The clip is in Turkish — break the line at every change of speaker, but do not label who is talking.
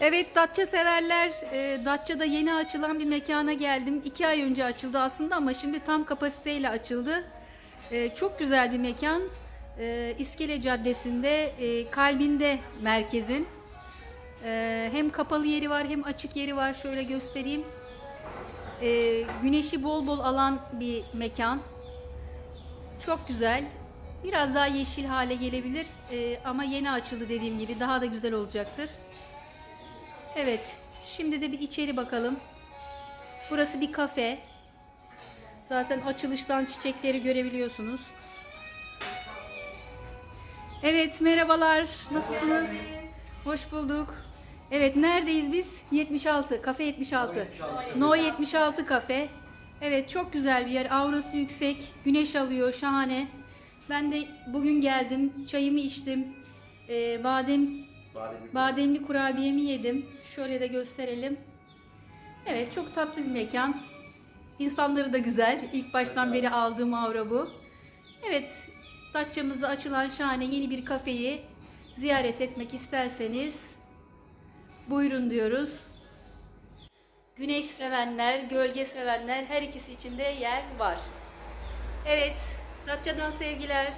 Evet Datça severler. E, Datça'da yeni açılan bir mekana geldim. İki ay önce açıldı aslında ama şimdi tam kapasiteyle açıldı. E, çok güzel bir mekan. E, İskele Caddesi'nde e, kalbinde merkezin. Hem kapalı yeri var hem açık yeri var. Şöyle göstereyim. Güneşi bol bol alan bir mekan. Çok güzel. Biraz daha yeşil hale gelebilir ama yeni açıldı dediğim gibi daha da güzel olacaktır. Evet, şimdi de bir içeri bakalım. Burası bir kafe. Zaten açılıştan çiçekleri görebiliyorsunuz. Evet, merhabalar. Nasılsınız? Hoş bulduk. Evet, neredeyiz biz? 76, kafe 76. No 76 kafe. Evet, çok güzel bir yer. Aurası yüksek, güneş alıyor, şahane. Ben de bugün geldim, çayımı içtim. Ee, badem
Bademli.
Bademli kurabiyemi yedim. Şöyle de gösterelim. Evet çok tatlı bir mekan. İnsanları da güzel. İlk baştan beri aldığım avra bu. Evet Datça'mızda açılan şahane yeni bir kafeyi ziyaret etmek isterseniz buyurun diyoruz. Güneş sevenler, gölge sevenler her ikisi için de yer var. Evet Datça'dan sevgiler.